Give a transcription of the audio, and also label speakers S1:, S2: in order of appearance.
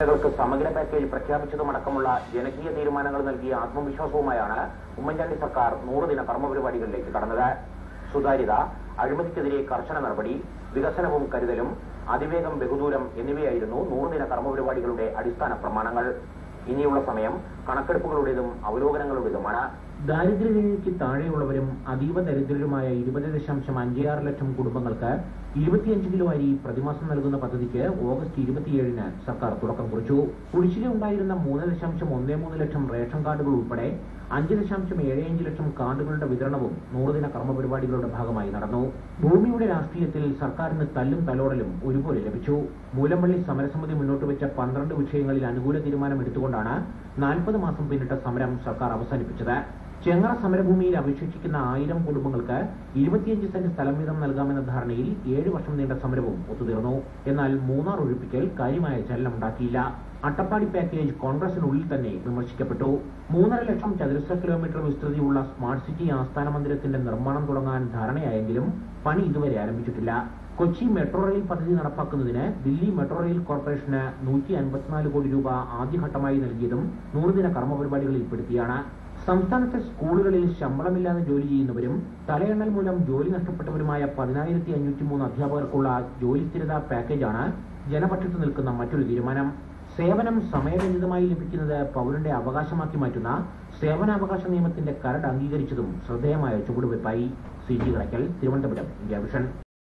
S1: ജില്ലകൾക്ക് സമഗ്ര പാക്കേജ് പ്രഖ്യാപിച്ചതുമടക്കമുള്ള ജനകീയ തീരുമാനങ്ങൾ നൽകിയ ആത്മവിശ്വാസവുമായാണ് ഉമ്മൻചാണ്ടി സർക്കാർ നൂറുദിന കർമ്മപരിപാടികളിലേക്ക് കടന്നത്. സുതാര്യത അഴിമതിക്കെതിരെ കർശന നടപടി വികസനവും കരുതലും അതിവേഗം ബഹുദൂരം എന്നിവയായിരുന്നു നൂറുദിന കർമ്മപരിപാടികളുടെ അടിസ്ഥാന പ്രമാണങ്ങൾ. ഇനിയുള്ള സമയം കണക്കെടുപ്പുകളുടേതും അവലോകനങ്ങളുടേതുമാണ് ദാരിദ്ര്യരേഖയ്ക്ക് താഴെയുള്ളവരും അതീവ ദരിദ്രരുമായ ഇരുപത് ദശാംശം അഞ്ചാറ് ലക്ഷം കുടുംബങ്ങൾക്ക് ഇരുപത്തിയഞ്ച് കിലോ അരി പ്രതിമാസം നൽകുന്ന പദ്ധതിക്ക് ഓഗസ്റ്റ് ഇരുപത്തിയേഴിന് സർക്കാർ തുടക്കം കുറിച്ചു. കുടിശ്ശിക ഉണ്ടായിരുന്ന മൂന്ന് ദശാംശം ഒന്നേ മൂന്ന് ലക്ഷം റേഷൻ കാർഡുകൾ ഉൾപ്പെടെ അഞ്ച് ദശാംശം ഏഴ് അഞ്ച് ലക്ഷം കാർഡുകളുടെ വിതരണവും നൂറുദിന കർമ്മപരിപാടികളുടെ ഭാഗമായി നടന്നു. ഭൂമിയുടെ രാഷ്ട്രീയത്തിൽ സർക്കാരിന് തല്ലും തലോടലും ഒരുപോലെ ലഭിച്ചു. മൂലമ്പള്ളി സമരസമിതി മുന്നോട്ട് വെച്ച പന്ത്രണ്ട് വിഷയങ്ങളിൽ അനുകൂല തീരുമാനം എടുത്തുകൊണ്ടാണ് നാൽപ്പത് മാസം പിന്നിട്ട സമരം സർക്കാർ അവസാനിപ്പിച്ചത്. ചെങ്ങറ സമരഭൂമിയിൽ അവശേഷിക്കുന്ന ആയിരം കുടുംബങ്ങൾക്ക് ഇരുപത്തിയഞ്ച് സെന്റ് സ്ഥലം വീതം നൽകാമെന്ന ധാരണയിൽ ഏഴ് വർഷം നീണ്ട സമരവും ഒത്തുതീർന്നു. എന്നാൽ മൂന്നാർ ഒഴിപ്പിക്കൽ കാര്യമായ ചലനമുണ്ടാക്കിയില്ല. അട്ടപ്പാടി പാക്കേജ് കോൺഗ്രസിനുള്ളിൽ തന്നെ വിമർശിക്കപ്പെട്ടു. മൂന്നര ലക്ഷം ചതുരശ്ര കിലോമീറ്റർ വിസ്തൃതിയുള്ള സ്മാർട്ട് സിറ്റി ആസ്ഥാന മന്ദിരത്തിന്റെ നിർമ്മാണം തുടങ്ങാൻ ധാരണയായെങ്കിലും പണി ഇതുവരെ ആരംഭിച്ചിട്ടില്ല. കൊച്ചി മെട്രോ റെയിൽ പദ്ധതി നടപ്പാക്കുന്നതിന് ദില്ലി മെട്രോ റെയിൽ കോർപ്പറേഷന് നൂറ്റി അൻപത്തിനാല് കോടി രൂപ ആദ്യഘട്ടമായി നൽകിയതും നൂറുദിന കർമ്മപരിപാടികളിൽ പെടുത്തിയാണ്. സംസ്ഥാനത്തെ സ്കൂളുകളിൽ ശമ്പളമില്ലാതെ ജോലി ചെയ്യുന്നവരും തലയെണ്ണൽ മൂലം ജോലി നഷ്ടപ്പെട്ടവരുമായ പതിനായിരത്തി അഞ്ഞൂറ്റി മൂന്ന് അധ്യാപകർക്കുള്ള ജോലി സ്ഥിരതാ പാക്കേജാണ് ജനപക്ഷത്ത് നിൽക്കുന്ന മറ്റൊരു തീരുമാനം. സേവനം സമയബന്ധിതമായി ലഭിക്കുന്നത് പൗരന്റെ അവകാശമാക്കി മാറ്റുന്ന സേവനാവകാശ നിയമത്തിന്റെ കരട് അംഗീകരിച്ചതും ശ്രദ്ധേയമായ ചുവടുവയ്പായി. C G Thiruvananthapuram India Vision.